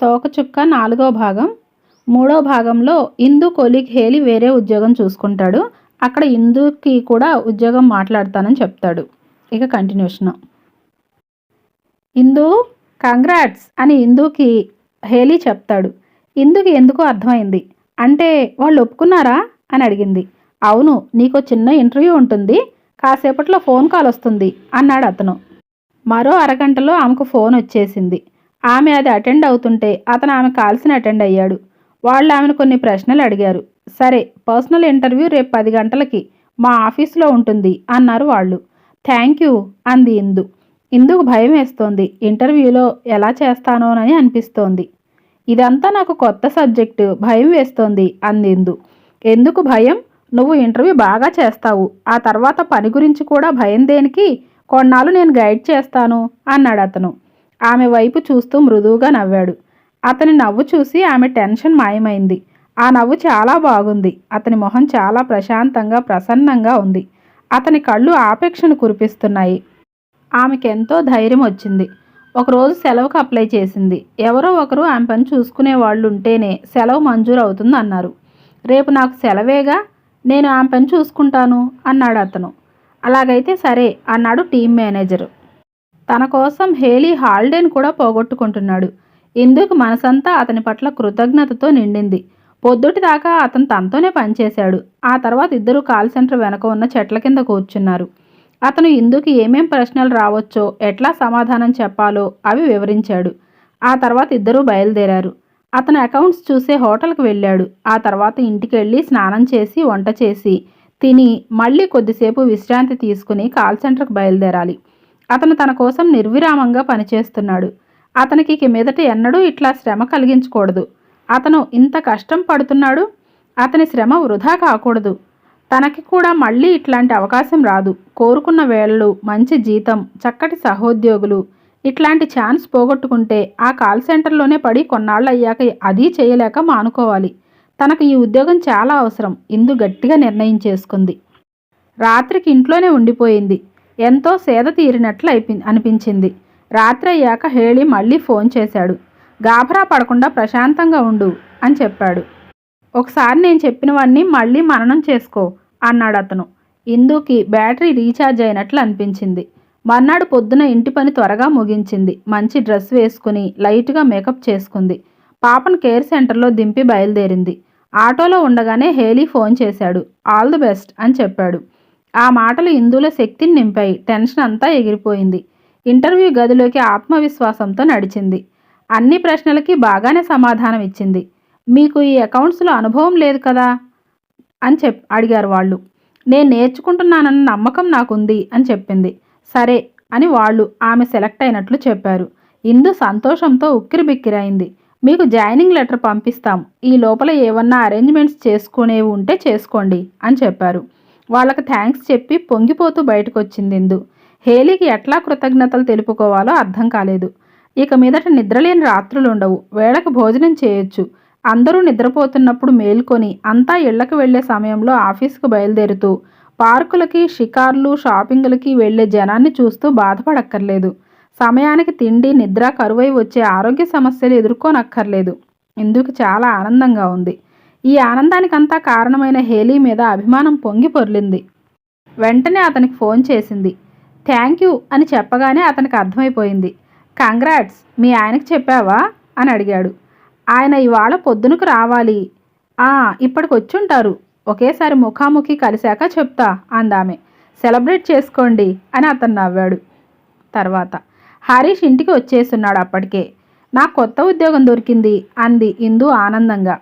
తోకచుక్క నాలుగో భాగం. మూడో భాగంలో ఇందు కొలిక్ హేలి వేరే ఉద్యోగం చూసుకుంటాడు. అక్కడ ఇందుకి కూడా ఉద్యోగం మాట్లాడతానని చెప్తాడు. ఇక కంటిన్యూషన్ ఇందు కంగ్రాట్స్ అని ఇందుకి హేలీ చెప్తాడు. ఇందుకి ఎందుకు అర్థమైంది? అంటే వాళ్ళు ఒప్పుకున్నారా? అని అడిగింది. అవును నీకు చిన్న ఇంటర్వ్యూ ఉంటుంది. కాసేపట్లో ఫోన్ కాల్ వస్తుంది అన్నాడు అతను. మరో అరగంటలో ఆమెకు ఫోన్ వచ్చేసింది. ఆమె అది అటెండ్ అవుతుంటే అతను ఆమె కాల్సిన అటెండ్ అయ్యాడు. వాళ్ళు ఆమెను కొన్ని ప్రశ్నలు అడిగారు. సరే పర్సనల్ ఇంటర్వ్యూ రేపు పది గంటలకి మా ఆఫీసులో ఉంటుంది అన్నారు వాళ్ళు. థ్యాంక్ యూ అంది ఇందు. ఇందుకు భయం వేస్తోంది. ఇంటర్వ్యూలో ఎలా చేస్తానోనని అనిపిస్తోంది. ఇదంతా నాకు కొత్త సబ్జెక్టు భయం వేస్తోంది అంది ఇందు. ఎందుకు భయం? నువ్వు ఇంటర్వ్యూ బాగా చేస్తావు. ఆ తర్వాత పని గురించి కూడా భయం దేనికి? కొన్నాళ్ళు నేను గైడ్ చేస్తాను అన్నాడు అతను. ఆమె వైపు చూస్తూ మృదువుగా నవ్వాడు. అతని నవ్వు చూసి ఆమె టెన్షన్ మాయమైంది. ఆ నవ్వు చాలా బాగుంది. అతని మొహం చాలా ప్రశాంతంగా ప్రసన్నంగా ఉంది. అతని కళ్ళు ఆపేక్షను కురిపిస్తున్నాయి. ఆమెకెంతో ధైర్యం వచ్చింది. ఒకరోజు సెలవుకు అప్లై చేసింది. ఎవరో ఒకరు ఆమె పని చూసుకునే వాళ్ళు ఉంటేనే సెలవు మంజూరు అవుతుంది అన్నారు. రేపు నాకు సెలవేగా? నేను ఆమె పని చూసుకుంటాను అన్నాడు అతను. అలాగైతే సరే అన్నాడు టీం మేనేజరు. తన కోసం హేలీ హాల్డేను కూడా పోగొట్టుకుంటున్నాడు. ఇందుకు మనసంతా అతని పట్ల కృతజ్ఞతతో నిండింది. పొద్దుటి దాకా అతను తనతోనే పనిచేశాడు. ఆ తర్వాత ఇద్దరు కాల్ సెంటర్ వెనక ఉన్న చెట్ల కింద కూర్చున్నారు. అతను ఇందుకు ఏమేం ప్రశ్నలు రావచ్చో ఎట్లా సమాధానం చెప్పాలో అవి వివరించాడు. ఆ తర్వాత ఇద్దరూ బయలుదేరారు. అతను అకౌంట్స్ చూసే హోటల్కి వెళ్ళాడు. ఆ తర్వాత ఇంటికి వెళ్ళి స్నానం చేసి వంట చేసి తిని మళ్ళీ కొద్దిసేపు విశ్రాంతి తీసుకుని కాల్ సెంటర్కి బయలుదేరాలి. అతను తన కోసం నిర్విరామంగా పనిచేస్తున్నాడు. అతనికి ఇక మీదట ఎన్నడూ ఇట్లా శ్రమ కలిగించకూడదు. అతను ఇంత కష్టం పడుతున్నాడు అతని శ్రమ వృధా కాకూడదు. తనకి కూడా మళ్ళీ ఇట్లాంటి అవకాశం రాదు. కోరుకున్న వేళలు మంచి జీతం చక్కటి సహోద్యోగులు ఇట్లాంటి ఛాన్స్ పోగొట్టుకుంటే ఆ కాల్ సెంటర్లోనే పడి కొన్నాళ్ళు అయ్యాక అది చేయలేక మానుకోవాలి. తనకు ఈ ఉద్యోగం చాలా అవసరం. ఇందు గట్టిగా నిర్ణయం చేసుకుంది. రాత్రికి ఇంట్లోనే ఉండిపోయింది. ఎంతో సేద తీరినట్లు అయిపి అనిపించింది. రాత్రి అయ్యాక హేళి మళ్ళీ ఫోన్ చేశాడు. గాభరా పడకుండా ప్రశాంతంగా ఉండు అని చెప్పాడు. ఒకసారి నేను చెప్పినవన్నీ మళ్ళీ మననం చేసుకో అన్నాడు అతను. ఇందుకి బ్యాటరీ రీఛార్జ్ అయినట్లు అనిపించింది. మర్నాడు పొద్దున ఇంటి పని త్వరగా ముగించింది. మంచి డ్రెస్ వేసుకుని లైట్గా మేకప్ చేసుకుంది. పాపను కేర్ సెంటర్లో దింపి బయలుదేరింది. ఆటోలో ఉండగానే హేలీ ఫోన్ చేశాడు. ఆల్ ది బెస్ట్ అని చెప్పాడు. ఆ మాటలు ఇందులో శక్తిని నింపాయి. టెన్షన్ అంతా ఎగిరిపోయింది. ఇంటర్వ్యూ గదిలోకి ఆత్మవిశ్వాసంతో నడిచింది. అన్ని ప్రశ్నలకి బాగానే సమాధానం ఇచ్చింది. మీకు ఈ అకౌంట్స్లో అనుభవం లేదు కదా అని చెప్ అడిగారు వాళ్ళు. నేను నేర్చుకుంటున్నానన్న నమ్మకం నాకుంది అని చెప్పింది. సరే అని వాళ్ళు ఆమె సెలెక్ట్ అయినట్లు చెప్పారు. ఇందు సంతోషంతో ఉక్కిరిబిక్కిరైంది. మీకు జాయినింగ్ లెటర్ పంపిస్తాం. ఈ లోపల ఏమన్నా అరేంజ్మెంట్స్ చేసుకునేవి ఉంటే చేసుకోండి అని చెప్పారు. వాళ్ళకి థ్యాంక్స్ చెప్పి పొంగిపోతూ బయటకు వచ్చింది ఇందు. హేలీకి ఎట్లా కృతజ్ఞతలు తెలుపుకోవాలో అర్థం కాలేదు. ఇక మీదట నిద్రలేని రాత్రులు ఉండవు వేళకు భోజనం చేయొచ్చు. అందరూ నిద్రపోతున్నప్పుడు మేల్కొని అంతా ఇళ్ళకు వెళ్ళే సమయంలో ఆఫీస్కు బయలుదేరుతూ పార్కులకి షికార్లు షాపింగ్లకి వెళ్ళే జనాన్ని చూస్తూ బాధపడక్కర్లేదు. సమయానికి తిండి నిద్ర కరువై వచ్చే ఆరోగ్య సమస్యలు ఎదుర్కోనక్కర్లేదు. ఇందుకు చాలా ఆనందంగా ఉంది. ఈ ఆనందానికంతా కారణమైన హేలీ మీద అభిమానం పొంగి పొర్లింది. వెంటనే అతనికి ఫోన్ చేసింది. థ్యాంక్ యూ అని చెప్పగానే అతనికి అర్థమైపోయింది. కంగ్రాట్స్ మీ ఆయనకి చెప్పావా? అని అడిగాడు. ఆయన ఇవాళ పొద్దునకు రావాలి. ఆ ఇప్పటికి వచ్చుంటారు ఒకేసారి ముఖాముఖి కలిశాక చెప్తా అందామె. సెలబ్రేట్ చేసుకోండి అని అతను నవ్వాడు. తర్వాత హరీష్ ఇంటికి వచ్చేస్తున్నాడు అప్పటికే. నా కొత్త ఉద్యోగం దొరికింది అంది ఇందు ఆనందంగా.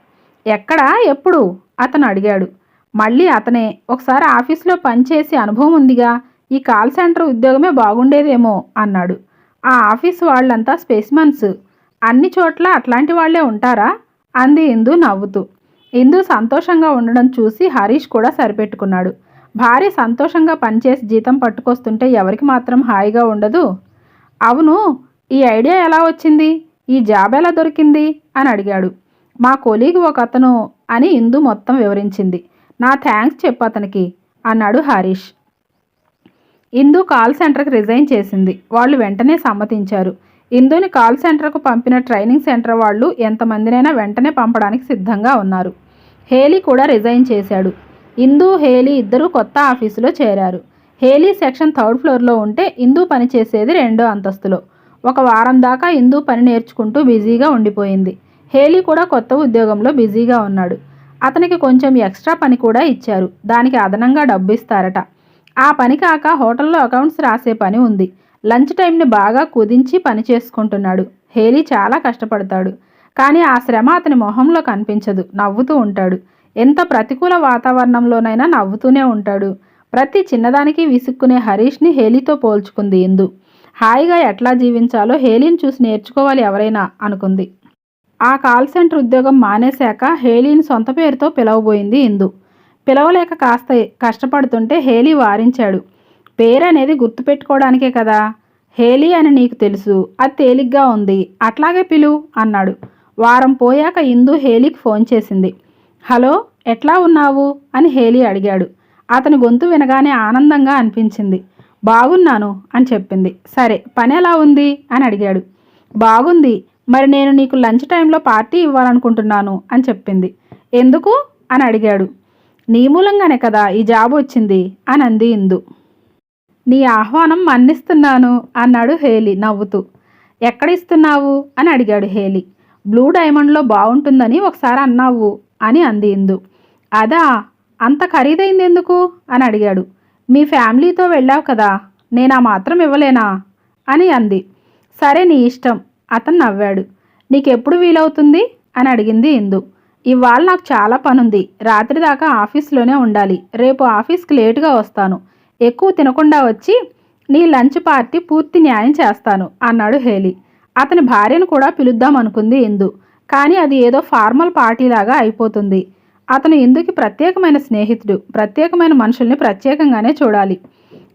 ఎక్కడా? ఎప్పుడు? అతను అడిగాడు. మళ్ళీ అతనే ఒకసారి ఆఫీస్లో పనిచేసే అనుభవం ఉందిగా. ఈ కాల్ సెంటర్ ఉద్యోగమే బాగుండేదేమో అన్నాడు. ఆ ఆఫీస్ వాళ్ళంతా స్పెసిమన్స్. అన్ని చోట్ల అట్లాంటి వాళ్ళే ఉంటారా? అంది ఇందు నవ్వుతూ. ఇందు సంతోషంగా ఉండడం చూసి హరీష్ కూడా సరిపెట్టుకున్నాడు. భార్య సంతోషంగా పనిచేసి జీతం పట్టుకొస్తుంటే ఎవరికి మాత్రం హాయిగా ఉండదు? అవును ఈ ఐడియా ఎలా వచ్చింది? ఈ జాబ్ ఎలా దొరికింది? అని అడిగాడు. మా కొలీగ్ ఒక అతను అని ఇందు మొత్తం వివరించింది. నా థ్యాంక్స్ చెప్పు అతనికి అన్నాడు హరీష్. ఇందు కాల్ సెంటర్కి రిజైన్ చేసింది. వాళ్ళు వెంటనే సమ్మతించారు. ఇందుని కాల్ సెంటర్కు పంపిన ట్రైనింగ్ సెంటర్ వాళ్ళు ఎంతమందినైనా వెంటనే పంపడానికి సిద్ధంగా ఉన్నారు. హేలీ కూడా రిజైన్ చేశాడు. ఇందు హేలీ ఇద్దరూ కొత్త ఆఫీసులో చేరారు. హేలీ సెక్షన్ థర్డ్ ఫ్లోర్లో ఉంటే ఇందు పనిచేసేది రెండో అంతస్తులో. ఒక వారం దాకా ఇందు పని నేర్చుకుంటూ బిజీగా ఉండిపోయింది. హేలీ కూడా కొత్త ఉద్యోగంలో బిజీగా ఉన్నాడు. అతనికి కొంచెం ఎక్స్ట్రా పని కూడా ఇచ్చారు. దానికి అదనంగా డబ్బు ఇస్తారట ఆ పని కాక హోటల్లో అకౌంట్స్ రాసే పని ఉంది. లంచ్ టైంని బాగా కుదించి పని చేసుకుంటున్నాడు. హేలీ చాలా కష్టపడతాడు. కానీ ఆ శ్రమ అతని మొహంలో కనిపించదు. నవ్వుతూ ఉంటాడు. ఎంత ప్రతికూల వాతావరణంలోనైనా నవ్వుతూనే ఉంటాడు. ప్రతి చిన్నదానికి విసుక్కునే హరీష్ని హేలీతో పోల్చుకుంది ఇందు. హాయిగా ఎట్లా జీవించాలో హేలీని చూసి నేర్చుకోవాలి ఎవరైనా అనుకుంది. ఆ కాల్ సెంటర్ ఉద్యోగం మానేశాక హేలీని సొంత పేరుతో పిలవబోయింది ఇందు. పిలవలేక కాస్త కష్టపడుతుంటే హేలీ వారించాడు. పేరు అనేది గుర్తుపెట్టుకోవడానికే కదా? హేలీ అని నీకు తెలుసు అది తేలిగ్గా ఉంది అట్లాగే పిలు అన్నాడు. వారం పోయాక ఇందు హేలీకి ఫోన్ చేసింది. హలో ఎట్లా ఉన్నావు? అని హేలీ అడిగాడు. అతని గొంతు వినగానే ఆనందంగా అనిపించింది. బాగున్నాను అని చెప్పింది. సరే పని ఎలా ఉంది? అని అడిగాడు. బాగుంది మరి నేను నీకు లంచ్ టైంలో పార్టీ ఇవ్వాలనుకుంటున్నాను అని చెప్పింది. ఎందుకు? అని అడిగాడు. నీ మూలంగానే కదా ఈ జాబ్ వచ్చింది అని అంది ఇందు. నీ ఆహ్వానం మన్నిస్తున్నాను అన్నాడు హేలీ నవ్వుతూ. ఎక్కడ ఇస్తున్నావు? అని అడిగాడు హేలీ. బ్లూ డైమండ్లో బాగుంటుందని ఒకసారి అన్నావు అని అంది ఇందు. అదా? అంత ఖరీదైంది ఎందుకు? అని అడిగాడు. మీ ఫ్యామిలీతో వెళ్ళావు కదా నేను ఆ మాత్రం ఇవ్వలేనా? అని అంది. సరే నీ ఇష్టం. అతను నవ్వాడు. నీకెప్పుడు వీలవుతుంది? అని అడిగింది ఇందు. ఇవాళ నాకు చాలా పనుంది. రాత్రి దాకా ఆఫీస్లోనే ఉండాలి. రేపు ఆఫీస్కి లేటుగా వస్తాను. ఎక్కువ తినకుండా వచ్చి నీ లంచ్ పార్టీ పూర్తి న్యాయం చేస్తాను అన్నాడు హేలీ. అతని భార్యను కూడా పిలుద్దాం అనుకుంది ఇందు. కానీ అది ఏదో ఫార్మల్ పార్టీలాగా అయిపోతుంది. అతను ఇందుకి ప్రత్యేకమైన స్నేహితుడు. ప్రత్యేకమైన మనుషుల్ని ప్రత్యేకంగానే చూడాలి.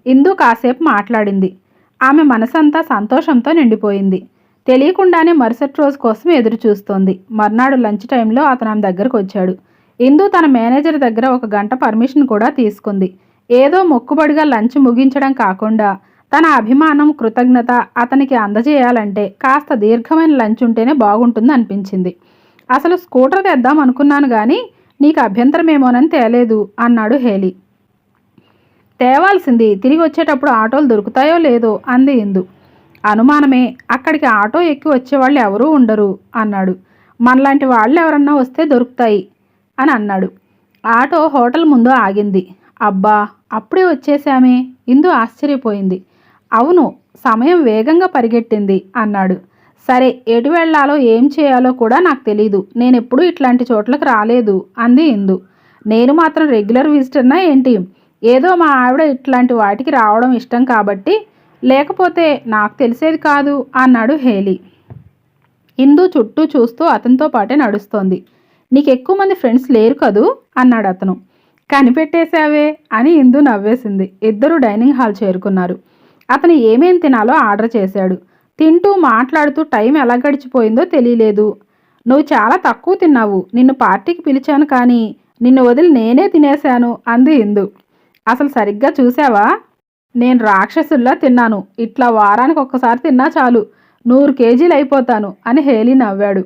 ఇందు కాసేపు మాట్లాడింది. ఆమె మనసంతా సంతోషంతో నిండిపోయింది. తెలియకుండానే మరుసటి రోజు కోసం ఎదురు చూస్తోంది. మర్నాడు లంచ్ టైంలో అతను ఆమె దగ్గరకు వచ్చాడు. ఇందు తన మేనేజర్ దగ్గర ఒక గంట పర్మిషన్ కూడా తీసుకుంది. ఏదో మొక్కుబడిగా లంచ్ ముగించడం కాకుండా తన అభిమానం కృతజ్ఞత అతనికి అందజేయాలంటే కాస్త దీర్ఘమైన లంచ్ ఉంటేనే బాగుంటుంది అనిపించింది. అసలు స్కూటర్ తెద్దాం అనుకున్నాను కానీ నీకు అభ్యంతరమేమోనని తేలేదు అన్నాడు హేలీ. తేవాల్సింది తిరిగి వచ్చేటప్పుడు ఆటోలు దొరుకుతాయో లేదో అంది ఇందు. అనుమానమే అక్కడికి ఆటో ఎక్కి వచ్చేవాళ్ళు ఎవరూ ఉండరు అన్నాడు. మనలాంటి వాళ్ళు ఎవరన్నా వస్తే దొరుకుతాయి అని అన్నాడు. ఆటో హోటల్ ముందు ఆగింది. అబ్బా అప్పుడే వచ్చేసామే ఇందు ఆశ్చర్యపోయింది. అవును సమయం వేగంగా పరిగెట్టింది అన్నాడు. సరే ఎటు వెళ్ళాలో ఏం చేయాలో కూడా నాకు తెలీదు. నేనెప్పుడూ ఇట్లాంటి చోట్లకు రాలేదు అంది ఇందు. నేను మాత్రం రెగ్యులర్ విజిటర్నా ఏంటి? ఏదో మా ఆవిడ ఇట్లాంటి వాటికి రావడం ఇష్టం కాబట్టి లేకపోతే నాకు తెలిసేది కాదు అన్నాడు హేలీ. ఇందు చుట్టూ చూస్తూ అతనితో పాటే నడుస్తోంది. నీకు ఎక్కువ మంది ఫ్రెండ్స్ లేరు కదూ? అన్నాడు అతను. కనిపెట్టేశావే? అని ఇందు నవ్వేసింది. ఇద్దరు డైనింగ్ హాల్ చేరుకున్నారు. అతను ఏమేం తినాలో ఆర్డర్ చేశాడు. తింటూ మాట్లాడుతూ టైం ఎలా గడిచిపోయిందో తెలియలేదు. నువ్వు చాలా తక్కువ తిన్నావు. నిన్ను పార్టీకి పిలిచాను కానీ నిన్ను వదిలి నేనే తినేశాను అంది ఇందు. అసలు సరిగ్గా చూసావా నేను రాక్షసుల్లా తిన్నాను. ఇట్లా వారానికి ఒక్కసారి తిన్నా చాలు. నూరు కేజీలు అయిపోతాను అని హేలీ నవ్వాడు.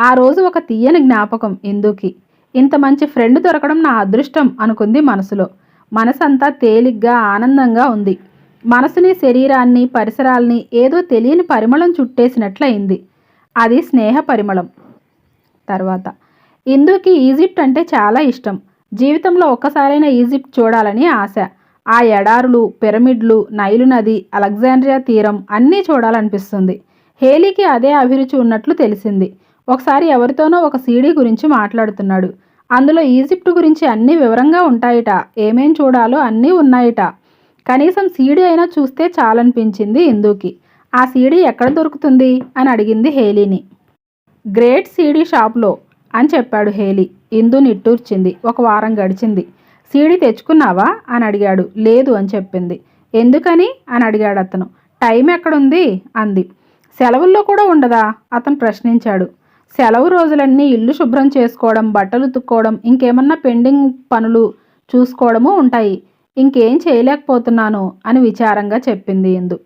ఆ రోజు ఒక తీయని జ్ఞాపకం ఇందుకి. ఇంత మంచి ఫ్రెండ్ దొరకడం నా అదృష్టం అనుకుంది మనసులో. మనసంతా తేలిగ్గా ఆనందంగా ఉంది. మనసుని శరీరాన్ని పరిసరాల్ని ఏదో తెలియని పరిమళం చుట్టేసినట్లయింది. అది స్నేహ పరిమళం. తర్వాత ఇందుకి ఈజిప్ట్ అంటే చాలా ఇష్టం. జీవితంలో ఒక్కసారైనా ఈజిప్ట్ చూడాలని ఆశ. ఆ ఎడారులు పిరమిడ్లు నైలు నది అలెగ్జాండ్రియా తీరం అన్నీ చూడాలనిపిస్తుంది. హేలీకి అదే అభిరుచి ఉన్నట్లు తెలిసింది. ఒకసారి ఎవరితోనో ఒక సీడీ గురించి మాట్లాడుతున్నాడు. అందులో ఈజిప్ట్ గురించి అన్నీ వివరంగా ఉంటాయిట. ఏమేం చూడాలో అన్నీ ఉన్నాయిట. కనీసం సీడీ అయినా చూస్తే చాలనిపించింది ఇందుకి ఆ సీడీ ఎక్కడ దొరుకుతుంది? అని అడిగింది హేలీని. గ్రేట్ సీడీ షాప్లో అని చెప్పాడు హేలీ. ఇందు నిట్టూర్చింది. ఒక వారం గడిచింది. సీడీ తెచ్చుకున్నావా? అని అడిగాడు. లేదు అని చెప్పింది. ఎందుకని? అని అడిగాడు అతను. టైం ఎక్కడుంది? అంది. సెలవుల్లో కూడా ఉండదా? అతను ప్రశ్నించాడు. సెలవు రోజులన్నీ ఇల్లు శుభ్రం చేసుకోవడం బట్టలు ఉతుక్కోవడం ఇంకేమన్నా పెండింగ్ పనులు చూసుకోవడము ఉంటాయి. ఇంకేం చేయలేకపోతున్నాను అని విచారంగా చెప్పింది ఇందు.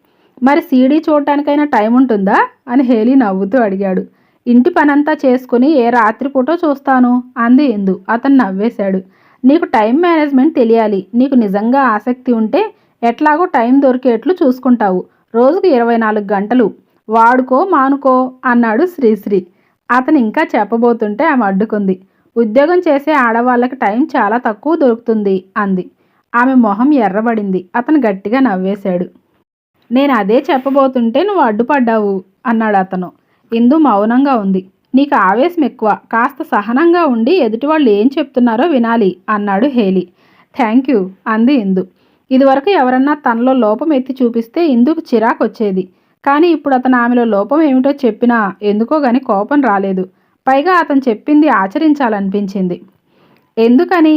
మరి సీడీ చూడటానికైనా టైం ఉంటుందా? అని హేలీ నవ్వుతూ అడిగాడు. ఇంటి పనంతా చేసుకుని ఏ రాత్రిపూట చూస్తాను అంది ఇందు. అతను నవ్వేశాడు. నీకు టైం మేనేజ్మెంట్ తెలియాలి. నీకు నిజంగా ఆసక్తి ఉంటే ఎట్లాగో టైం దొరికేట్లు చూసుకుంటావు. రోజుకు ఇరవై నాలుగు గంటలు. వాడుకో మానుకో అన్నాడు శ్రీశ్రీ. అతను ఇంకా చెప్పబోతుంటే ఆమె అడ్డుకుంది. ఉద్యోగం చేసే ఆడవాళ్ళకి టైం చాలా తక్కువ దొరుకుతుంది అంది. ఆమె మొహం ఎర్రబడింది. అతను గట్టిగా నవ్వేశాడు. నేను అదే చెప్పబోతుంటే నువ్వు అడ్డుపడ్డావు అన్నాడు అతను. ఇందు మౌనంగా ఉంది. నీకు ఆవేశం ఎక్కువ. కాస్త సహనంగా ఉండి ఎదుటి వాళ్ళు ఏం చెప్తున్నారో వినాలి అన్నాడు హేలీ. థ్యాంక్ యూ అంది ఇందు. ఇదివరకు ఎవరన్నా తనలో లోపం ఎత్తి చూపిస్తే ఇందుకు చిరాకు వచ్చేది. కానీ ఇప్పుడు అతను ఆమెలో లోపం ఏమిటో చెప్పినా ఎందుకో గాని కోపం రాలేదు. పైగా అతను చెప్పింది ఆచరించాలనిపించింది. ఎందుకని?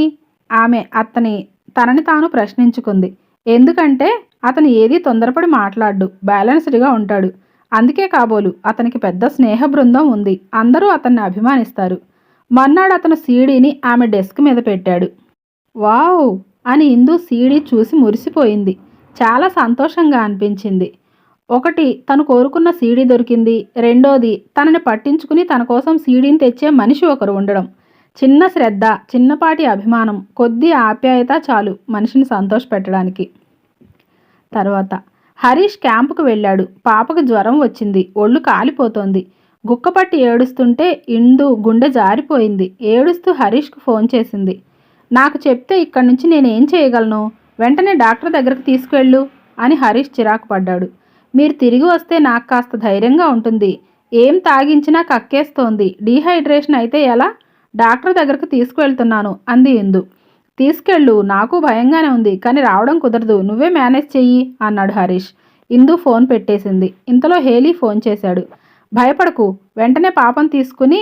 ఆమె అతని తనని తాను ప్రశ్నించుకుంది. ఎందుకంటే అతను ఏది తొందరపడి మాట్లాడు బ్యాలెన్స్డ్గా ఉంటాడు. అందుకే కాబోలు అతనికి పెద్ద స్నేహ బృందం ఉంది. అందరూ అతన్ని అభిమానిస్తారు. మర్నాడు అతను సీడీని ఆమె డెస్క్ మీద పెట్టాడు. వావ్! అని ఇందు సీడీ చూసి మురిసిపోయింది. చాలా సంతోషంగా అనిపించింది. ఒకటి తను కోరుకున్న సీడీ దొరికింది. రెండోది తనని పట్టించుకుని తన కోసం సీడీని తెచ్చే మనిషి ఒకరు ఉండడం. చిన్న శ్రద్ధ చిన్నపాటి అభిమానం కొద్ది ఆప్యాయత చాలు మనిషిని సంతోషపెట్టడానికి. తర్వాత హరీష్ క్యాంపుకు వెళ్ళాడు. పాపకు జ్వరం వచ్చింది. ఒళ్ళు కాలిపోతోంది. గుక్కపట్టి ఏడుస్తుంటే ఇందు గుండె జారిపోయింది. ఏడుస్తూ హరీష్కు ఫోన్ చేసింది. నాకు చెప్తే ఇక్కడి నుంచి నేనేం చేయగలను? వెంటనే డాక్టర్ దగ్గరకు తీసుకువెళ్ళు అని హరీష్ చిరాకు పడ్డాడు. మీరు తిరిగి వస్తే నాకు కాస్త ధైర్యంగా ఉంటుంది. ఏం తాగించినా కక్కేస్తోంది. డీహైడ్రేషన్ అయితే ఎలా? డాక్టర్ దగ్గరకు తీసుకువెళ్తున్నాను అంది ఇందు. తీసుకెళ్ళు నాకు భయంగానే ఉంది కానీ రావడం కుదరదు నువ్వే మేనేజ్ చెయ్యి అన్నాడు హరీష్. ఇందు ఫోన్ పెట్టేసింది. ఇంతలో హేలీ ఫోన్ చేశాడు. భయపడకు వెంటనే పాపం తీసుకుని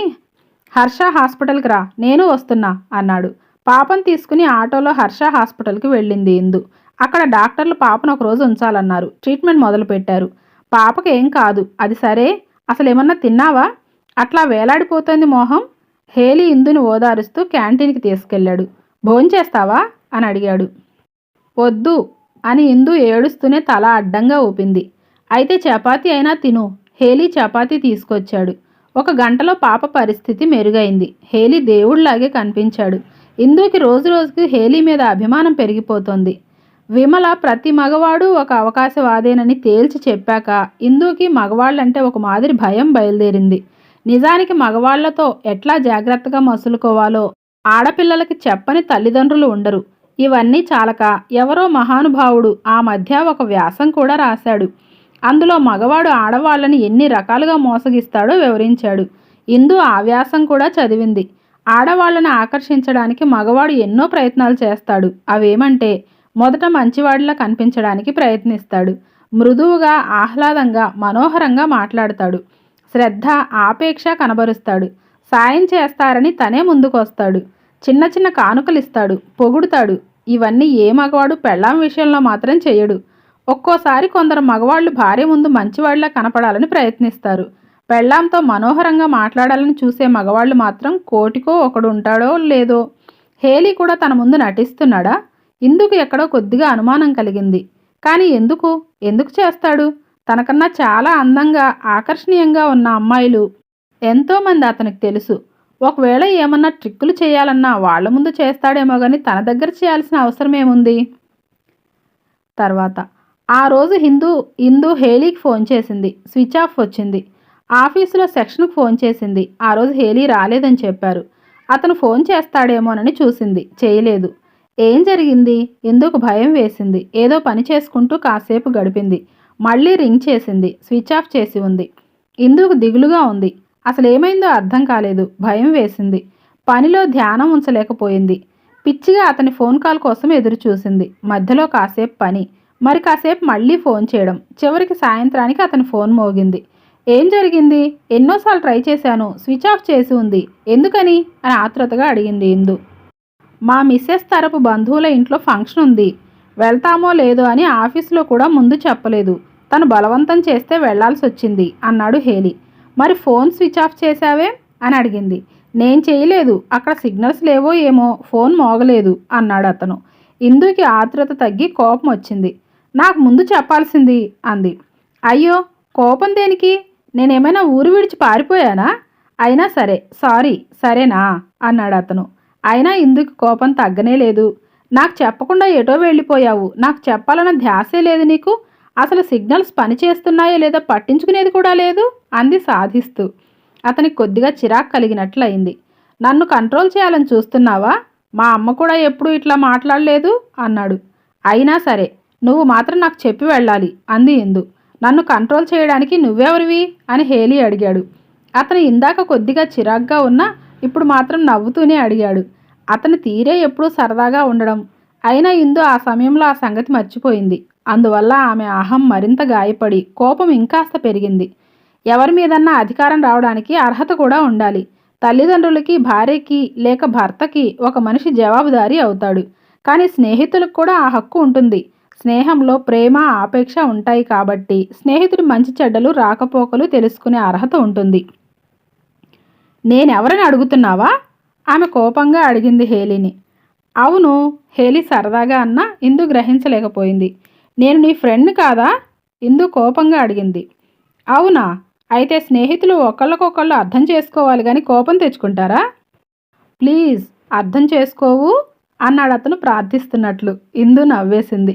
హర్ష హాస్పిటల్కి రా నేను వస్తున్నా అన్నాడు. పాపం తీసుకుని ఆటోలో హర్ష హాస్పిటల్కి వెళ్ళింది ఇందు. అక్కడ డాక్టర్లు పాపను ఒక రోజు ఉంచాలన్నారు. ట్రీట్మెంట్ మొదలుపెట్టారు. పాపకి ఏం కాదు అది సరే అసలు ఏమన్నా తిన్నావా? అట్లా వేలాడిపోతుంది మోహం? హేలీ ఇందుని ఓదారుస్తూ క్యాంటీన్కి తీసుకెళ్ళాడు. భోంచేస్తావా అని అడిగాడు. వద్దు అని ఇందు ఏడుస్తూనే తల అడ్డంగా ఊపింది. అయితే చపాతీ అయినా తిను. హేలీ చపాతీ తీసుకొచ్చాడు. ఒక గంటలో పాప పరిస్థితి మెరుగైంది. హేలీ దేవుళ్ళాగే కనిపించాడు. ఇందుకి రోజు రోజుకి హేలీ మీద అభిమానం పెరిగిపోతోంది. విమల ప్రతి మగవాడు ఒక అవకాశవాదేనని తేల్చి చెప్పాక ఇందుకి మగవాళ్ళంటే ఒక మాదిరి భయం బయలుదేరింది. నిజానికి మగవాళ్ళతో ఎట్లా జాగ్రత్తగా మసులుకోవాలో ఆడపిల్లలకి చెప్పని తల్లిదండ్రులు ఉండరు. ఇవన్నీ చాలక ఎవరో మహానుభావుడు ఆ మధ్య ఒక వ్యాసం కూడా రాశాడు. అందులో మగవాడు ఆడవాళ్ళని ఎన్ని రకాలుగా మోసగిస్తాడో వివరించాడు. ఇందు ఆ వ్యాసం కూడా చదివింది. ఆడవాళ్ళని ఆకర్షించడానికి మగవాడు ఎన్నో ప్రయత్నాలు చేస్తాడు. అవేమంటే మొదట మంచివాడిలా కనిపించడానికి ప్రయత్నిస్తాడు. మృదువుగా ఆహ్లాదంగా మనోహరంగా మాట్లాడతాడు. శ్రద్ధ ఆపేక్ష కనబరుస్తాడు. సాయం చేస్తారని తనే ముందుకొస్తాడు. చిన్న చిన్న కానుకలు ఇస్తాడు పొగుడుతాడు. ఇవన్నీ ఏ మగవాడు పెళ్ళాం విషయంలో మాత్రం చేయడు. ఒక్కోసారి కొందరు మగవాళ్ళు భార్య ముందు మంచివాళ్ళా కనపడాలని ప్రయత్నిస్తారు. పెళ్ళాంతో మనోహరంగా మాట్లాడాలని చూసే మగవాళ్ళు మాత్రం కోటికో ఒకడు ఉంటాడో లేదో. హేలీ కూడా తన ముందు నటిస్తున్నాడా? ఇందుకు ఎక్కడో కొద్దిగా అనుమానం కలిగింది. కానీ ఎందుకు? ఎందుకు చేస్తాడు? తనకన్నా చాలా అందంగా ఆకర్షణీయంగా ఉన్న అమ్మాయిలు ఎంతోమంది అతనికి తెలుసు. ఒకవేళ ఏమన్నా ట్రిక్కులు చేయాలన్నా వాళ్ళ ముందు చేస్తాడేమో కానీ తన దగ్గర చేయాల్సిన అవసరం ఏముంది? తర్వాత ఆ రోజు హిందూ హిందూ హేలీకి ఫోన్ చేసింది. స్విచ్ ఆఫ్ వచ్చింది. ఆఫీసులో సెక్షన్కు ఫోన్ చేసింది. ఆ రోజు హేలీ రాలేదని చెప్పారు. అతను ఫోన్ చేస్తాడేమోనని చూసింది. చేయలేదు. ఏం జరిగింది? ఎందుకు భయం వేసింది? ఏదో పని చేసుకుంటూ కాసేపు గడిపింది. మళ్ళీ రింగ్ చేసింది. స్విచ్ ఆఫ్ చేసి ఉంది. ఇందుకు దిగులుగా ఉంది. అసలు ఏమైందో అర్థం కాలేదు. భయం వేసింది. పనిలో ధ్యానం ఉంచలేకపోయింది. పిచ్చిగా అతని ఫోన్ కాల్ కోసం ఎదురు చూసింది మధ్యలో కాసేపు పని మరి కాసేపు మళ్ళీ ఫోన్ చేయడం. చివరికి సాయంత్రానికి అతని ఫోన్ మోగింది. ఏం జరిగింది? ఎన్నోసార్లు ట్రై చేశాను. స్విచ్ ఆఫ్ చేసి ఉంది. ఎందుకని? అని ఆతృతగా అడిగింది ఇందు. మా మిస్సెస్ తరపు బంధువుల ఇంట్లో ఫంక్షన్ ఉంది. వెళ్తామో లేదో అని ఆఫీసులో కూడా ముందు చెప్పలేదు. తను బలవంతం చేస్తే వెళ్ళాల్సి వచ్చింది అన్నాడు హేలీ. మరి ఫోన్ స్విచ్ ఆఫ్ చేశావే? అని అడిగింది. నేను చేయలేదు. అక్కడ సిగ్నల్స్ లేవో ఏమో ఫోన్ మోగలేదు అన్నాడు అతను. ఇందుకి ఆతృత తగ్గి కోపం వచ్చింది. నాకు ముందు చెప్పాల్సింది అంది. అయ్యో కోపం దేనికి? నేనేమైనా ఊరు విడిచి పారిపోయానా? అయినా సరే సారీ సరేనా? అన్నాడు అతను. అయినా ఇందుకు కోపం తగ్గనే లేదు. నాకు చెప్పకుండా ఎటో వెళ్ళిపోయావు. నాకు చెప్పాలన్న ధ్యాసే లేదు నీకు? అసలు సిగ్నల్స్ పనిచేస్తున్నాయో లేదో పట్టించుకునేది కూడా లేదు అంది సాధిస్తూ. అతనికి కొద్దిగా చిరాకు కలిగినట్లయింది. నన్ను కంట్రోల్ చేయాలని చూస్తున్నావా? మా అమ్మ కూడా ఎప్పుడూ ఇట్లా మాట్లాడలేదు అన్నాడు. అయినా సరే నువ్వు మాత్రం నాకు చెప్పి వెళ్ళాలి అంది ఇందు. నన్ను కంట్రోల్ చేయడానికి నువ్వెవరివి? అని హేలీ అడిగాడు. అతను ఇందాక కొద్దిగా చిరాగ్గా ఉన్నా ఇప్పుడు మాత్రం నవ్వుతూనే అడిగాడు. అతని తీరే ఎప్పుడూ సరదాగా ఉండడం. అయినా ఇందు ఆ సమయంలో ఆ సంగతి మర్చిపోయింది. అందువల్ల ఆమె అహం మరింత గాయపడి కోపం ఇంకాస్త పెరిగింది. ఎవరి మీదన్నా అధికారం రావడానికి అర్హత కూడా ఉండాలి. తల్లిదండ్రులకి భార్యకి లేక భర్తకి ఒక మనిషి జవాబుదారీ అవుతాడు. కానీ స్నేహితులకు కూడా ఆ హక్కు ఉంటుంది. స్నేహంలో ప్రేమ ఆపేక్ష ఉంటాయి కాబట్టి స్నేహితుడి మంచి చెడ్డలు రాకపోకలు తెలుసుకునే అర్హత ఉంటుంది. నేనెవరని అడుగుతున్నావా? ఆమె కోపంగా అడిగింది హేలీని అవును హేలీ సరదాగా అన్నా ఇందు గ్రహించలేకపోయింది. నేను నీ ఫ్రెండ్ కాదా? ఇందు కోపంగా అడిగింది. అవునా? అయితే స్నేహితులు ఒకళ్ళకొకళ్ళు అర్థం చేసుకోవాలి కానీ కోపం తెచ్చుకుంటారా? ప్లీజ్ అర్థం చేసుకోవు అన్నాడు అతను ప్రార్థిస్తున్నట్లు. ఇందు నవ్వేసింది.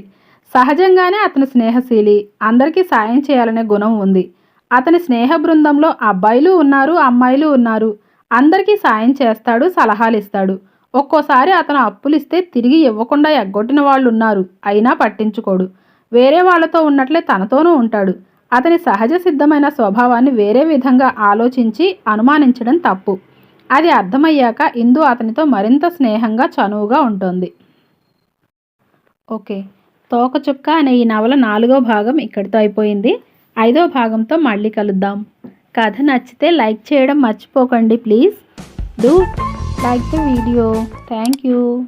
సహజంగానే అతను స్నేహశీలి అందరికీ సాయం చేయాలనే గుణం ఉంది. అతని స్నేహ బృందంలో అబ్బాయిలు ఉన్నారు అమ్మాయిలు ఉన్నారు. అందరికీ సాయం చేస్తాడు సలహాలు ఇస్తాడు ఒక్కోసారి అతను అప్పులు ఇస్తే తిరిగి ఇవ్వకుండా ఎగ్గొట్టిన వాళ్ళు ఉన్నారు అయినా పట్టించుకోడు. వేరే వాళ్ళతో ఉన్నట్లే తనతోనూ ఉంటాడు. అతని సహజ సిద్ధమైన స్వభావాన్ని వేరే విధంగా ఆలోచించి అనుమానించడం తప్పు. అది అర్థమయ్యాక ఇందు అతనితో మరింత స్నేహంగా చనువుగా ఉంటుంది. ఓకే. తోకచుక్క అనే ఈ నవల నాలుగో భాగం ఇక్కడితో అయిపోయింది. ఐదో భాగంతో మళ్ళీ కలుద్దాం. కథ నచ్చితే లైక్ చేయడం మర్చిపోకండి please. Do like the video. Thank you.